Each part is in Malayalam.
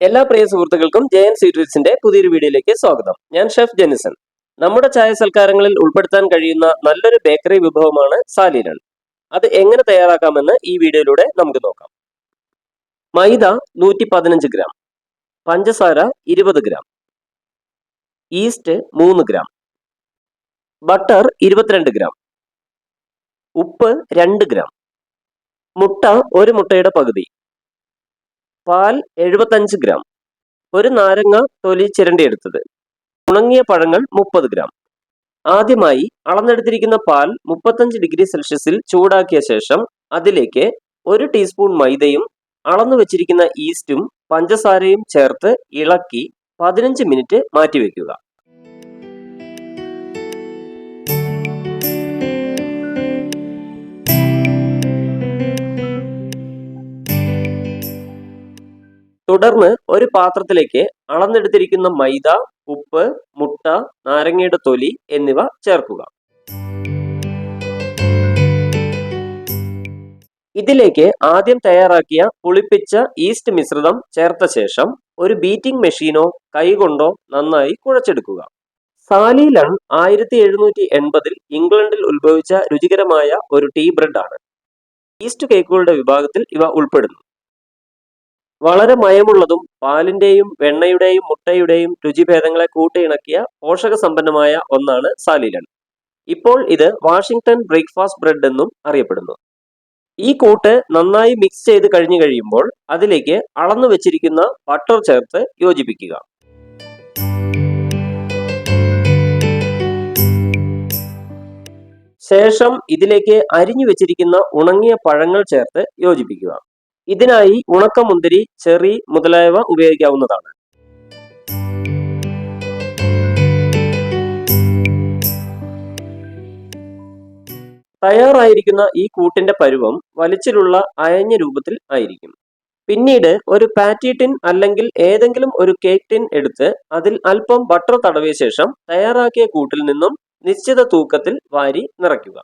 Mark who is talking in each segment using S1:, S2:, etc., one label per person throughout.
S1: എല്ലാ പ്രിയ സുഹൃത്തുക്കൾക്കും ജയൻ സീറ്റ്സിന്റെ പുതിയൊരു വീഡിയോയിലേക്ക് സ്വാഗതം. ഞാൻ ഷെഫ് ജെനിസൺ നമ്മുടെ ചായ സൽക്കാരങ്ങളിൽ ഉൾപ്പെടുത്താൻ കഴിയുന്ന നല്ലൊരു ബേക്കറി വിഭവമാണ് സാലിരൺ അത് എങ്ങനെ തയ്യാറാക്കാമെന്ന് ഈ വീഡിയോയിലൂടെ നമുക്ക് നോക്കാം. മൈദ നൂറ്റി പതിനഞ്ച് ഗ്രാം. പഞ്ചസാര ഇരുപത് ഗ്രാം. ഈസ്റ്റ് മൂന്ന് ഗ്രാം. ബട്ടർ ഇരുപത്തിരണ്ട് ഗ്രാം. ഉപ്പ് രണ്ട് ഗ്രാം. മുട്ട ഒരു മുട്ടയുടെ പകുതി. പാൽ എഴുപത്തഞ്ച് ഗ്രാം. ഒരു നാരങ്ങ തൊലി ചിരണ്ടിയെടുത്തത്. ഉണങ്ങിയ പഴങ്ങൾ മുപ്പത് ഗ്രാം. ആദ്യമായി അളന്നെടുത്തിരിക്കുന്ന പാൽ മുപ്പത്തഞ്ച് ഡിഗ്രി സെൽഷ്യസിൽ ചൂടാക്കിയ ശേഷം അതിലേക്ക് ഒരു ടീസ്പൂൺ മൈദയും അളന്നു വെച്ചിരിക്കുന്ന ഈസ്റ്റും പഞ്ചസാരയും ചേർത്ത് ഇളക്കി പതിനഞ്ച് മിനിറ്റ് മാറ്റിവെക്കുക. തുടർന്ന് ഒരു പാത്രത്തിലേക്ക് അളന്നെടുത്തിരിക്കുന്ന മൈദ ഉപ്പ് മുട്ട നാരങ്ങയുടെ തൊലി എന്നിവ ചേർക്കുക. ഇതിലേക്ക് ആദ്യം തയ്യാറാക്കിയ പുളിപ്പിച്ച ഈസ്റ്റ് മിശ്രിതം ചേർത്ത ശേഷം ഒരു ബീറ്റിംഗ് മെഷീനോ കൈകൊണ്ടോ നന്നായി കുഴച്ചെടുക്കുക. സാലിലൺ ആയിരത്തി എഴുന്നൂറ്റി എൺപതിൽ ഇംഗ്ലണ്ടിൽ ഉത്ഭവിച്ച രുചികരമായ ഒരു ടീ ബ്രെഡ് ആണ് ഈസ്റ്റ് കേക്കുകളുടെ വിഭാഗത്തിൽ ഇവ ഉൾപ്പെടുന്നു. വളരെ മയമുള്ളതും പാലിന്റെയും വെണ്ണയുടെയും മുട്ടയുടെയും രുചിഭേദങ്ങളെ കൂട്ടിയിണക്കിയ പോഷക സമ്പന്നമായ ഒന്നാണ് സാലിലൺ. ഇപ്പോൾ ഇത് വാഷിംഗ്ടൺ ബ്രേക്ക്ഫാസ്റ്റ് ബ്രെഡ് എന്നും അറിയപ്പെടുന്നു. ഈ കൂട്ട് നന്നായി മിക്സ് ചെയ്ത് കഴിഞ്ഞു കഴിയുമ്പോൾ അതിലേക്ക് അളന്നു വെച്ചിരിക്കുന്ന ബട്ടർ ചേർത്ത് യോജിപ്പിക്കുക. ശേഷം ഇതിലേക്ക് അരിഞ്ഞു വെച്ചിരിക്കുന്ന ഉണങ്ങിയ പഴങ്ങൾ ചേർത്ത് യോജിപ്പിക്കുക. ഇതിനായി ഉണക്കമുന്തിരി ചെറി മുതലായവ ഉപയോഗിക്കാവുന്നതാണ്. തയ്യാറായിരിക്കുന്ന ഈ കൂട്ടിന്റെ പരുവം വലിച്ചിലുള്ള അയഞ്ഞ രൂപത്തിൽ ആയിരിക്കും. പിന്നീട് ഒരു പാറ്റി ടിൻ അല്ലെങ്കിൽ ഏതെങ്കിലും ഒരു കേക്ക് ടിൻ എടുത്ത് അതിൽ അല്പം ബട്ടർ തടവിയ ശേഷം തയ്യാറാക്കിയ കൂട്ടിൽ നിന്നും നിശ്ചിത തൂക്കത്തിൽ വാരി നിറയ്ക്കുക.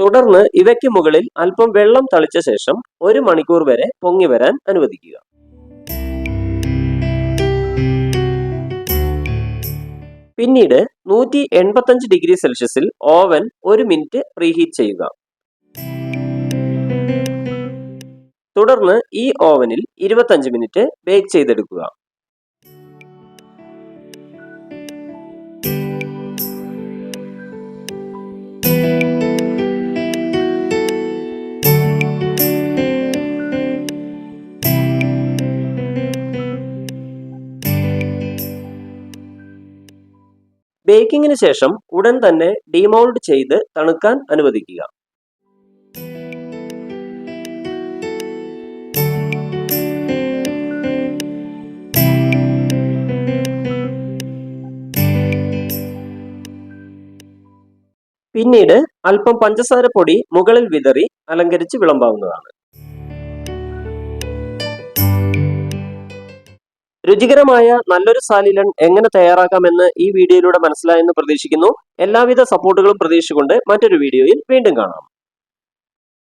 S1: തുടർന്ന് ഇവയ്ക്ക് മുകളിൽ അല്പം വെള്ളം തളിച്ച ശേഷം ഒരു മണിക്കൂർ വരെ പൊങ്ങി വരാൻ അനുവദിക്കുക. പിന്നീട് നൂറ്റി എൺപത്തഞ്ച് ഡിഗ്രി സെൽഷ്യസിൽ ഓവൻ ഒരു മിനിറ്റ് പ്രീഹീറ്റ് ചെയ്യുക. തുടർന്ന് ഈ ഓവനിൽ ഇരുപത്തഞ്ച് മിനിറ്റ് ബേക്ക് ചെയ്തെടുക്കുക. ബേക്കിങ്ങിന് ശേഷം ഉടൻ തന്നെ ഡിമോൾഡ് ചെയ്ത് തണുക്കാൻ അനുവദിക്കുക. പിന്നീട് അല്പം പഞ്ചസാര പൊടി മുകളിൽ വിതറി അലങ്കരിച്ച് വിളമ്പാവുന്നതാണ്. രുചികരമായ നല്ലൊരു സാലിലൺ എങ്ങനെ തയ്യാറാക്കാമെന്ന് ഈ വീഡിയോയിലൂടെ മനസ്സിലായെന്ന് പ്രതീക്ഷിക്കുന്നു. എല്ലാവിധ സപ്പോർട്ടുകളും പ്രതീക്ഷിച്ചുകൊണ്ട് മറ്റൊരു വീഡിയോയിൽ വീണ്ടും കാണാം.